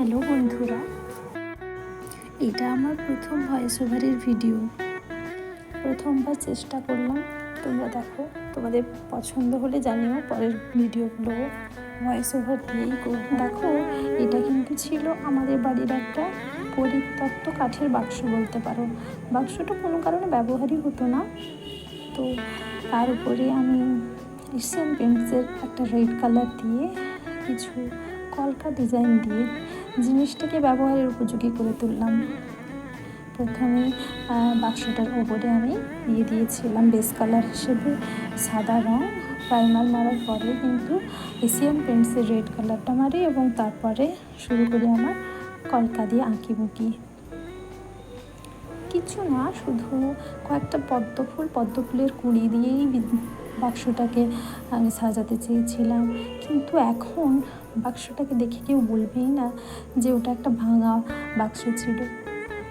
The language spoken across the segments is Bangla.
হ্যালো বন্ধুরা, এটা আমার প্রথম ভয়েস ওভারের ভিডিও প্রথমবার চেষ্টা করলাম, তোমরা দেখো, তোমাদের পছন্দ হলে জানিও পরের ভিডিওগুলো ভয়েস ওভার দিয়েই করব। দেখো, এটা কিন্তু ছিল আমাদের বাড়ির একটা পরিত্যক্ত কাঠের বাক্স বলতে পারো। বাক্সটা কোনো কারণে ব্যবহারই হতো না। তো তার উপরে আমি এশিয়ান পেন্টসের একটা রেড কালার দিয়ে কিছু কলকা ডিজাইন দিয়ে জিনিসটাকে ব্যবহারের উপযোগী করে তুললাম। প্রথমে বাক্সটার ওপরে আমি দিয়ে দিয়েছিলাম বেস কালার হিসেবে সাদা রং, প্রাইমার মারার পরে কিন্তু এশিয়ান পেন্টসের রেড কালারটা মারি এবং তারপরে শুরু করি আমার কলকা দিয়ে আঁকি বুকি কিছু না, শুধু কয়েকটা পদ্ম ফুল, পদ্ম ফুলের কুড়ি দিয়েই বাক্সটাকে আমি সাজাতে চেয়েছিলাম। কিন্তু এখন বাক্সটাকে দেখে কেউ বলবেই না যে ওটা একটা ভাঙা বাক্স ছিল।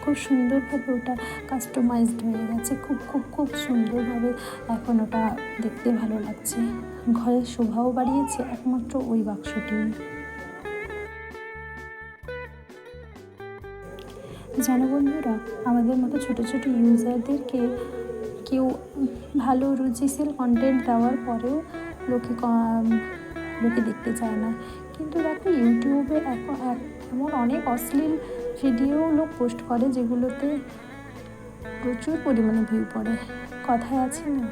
খুব সুন্দরভাবে ওটা কাস্টমাইজড হয়ে গেছে। খুব খুব খুব সুন্দরভাবে এখন ওটা দেখতে ভালো লাগছে। ঘরের শোভাও বাড়িয়েছে, একমাত্র ওই বাক্সটি। জানো বন্ধুরা আমাদের মতো ছোট ছোট ইউজারদেরকে কেউ ভালো রুচিশীল কন্টেন্ট দেওয়ার পরেও লোকে লোকে দেখতে চায় না। কিন্তু দেখো ইউটিউবে এখন এমন অনেক অশ্লীল ভিডিও লোক পোস্ট করে যেগুলোতে প্রচুর পরিমাণে ভিউ পড়ে। কথায় আছে না,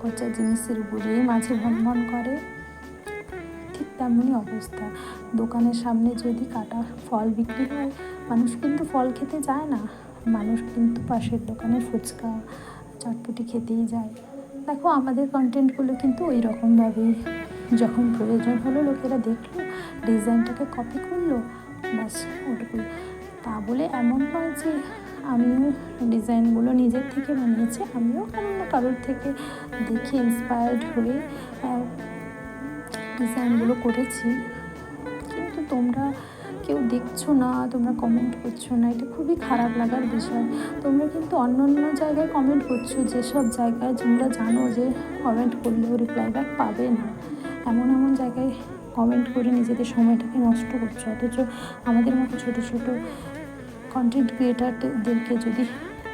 পচা জিনিসের উপরেই মাঝে ভ্রমণ করে। তেমনই অবস্থা। দোকানের সামনে যদি কাটা ফল বিক্রি হয়, মানুষ কিন্তু ফল খেতে যায় না। মানুষ কিন্তু পাশের দোকানে ফুচকা, চটপটি খেতেই যায়। দেখো, আমাদের কন্টেন্টগুলো কিন্তু ওই রকমভাবেই যখন প্রয়োজন হলো, লোকেরা দেখল, ডিজাইনটাকে কপি করল, ব্যাস ওটুকুই তা বলে এমন নয় যে আমিও ডিজাইনগুলো নিজের থেকে বানিয়েছি, আমিও অন্য কারোর থেকে দেখে ইন্সপায়ার্ড হয়ে ডিজাইনগুলো করেছি। কিন্তু তোমরা কেউ দেখছ না, তোমরা কমেন্ট করছ না, এটা খুবই খারাপ লাগার বিষয়। তোমরা কিন্তু অন্য অন্য জায়গায় কমেন্ট করছ, যেসব জায়গায় তোমরা জানো যে কমেন্ট করলেও রিপ্লাই ব্যাক পাবে না। এমন এমন জায়গায় কমেন্ট করে নিজেদের সময়টাকে নষ্ট করছ। অথচ আমাদের মতো ছোটো ছোটো কন্টেন্ট ক্রিয়েটারদেরকে যদি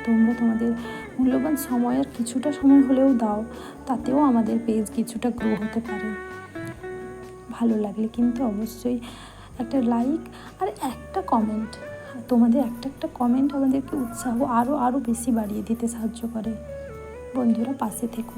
তোমরা তোমাদের মূল্যবান সময়ের কিছুটা সময় হলেও দাও, তাতেও আমাদের পেজ কিছুটা গ্রো হতে পারে। ভালো লাগলে কিন্তু অবশ্যই একটা লাইক আর একটা কমেন্ট তোমাদের একটা একটা কমেন্ট আমাদেরকে উৎসাহ আরও আরও বেশি বাড়িয়ে দিতে সাহায্য করে। বন্ধুরা, পাশে থেকো।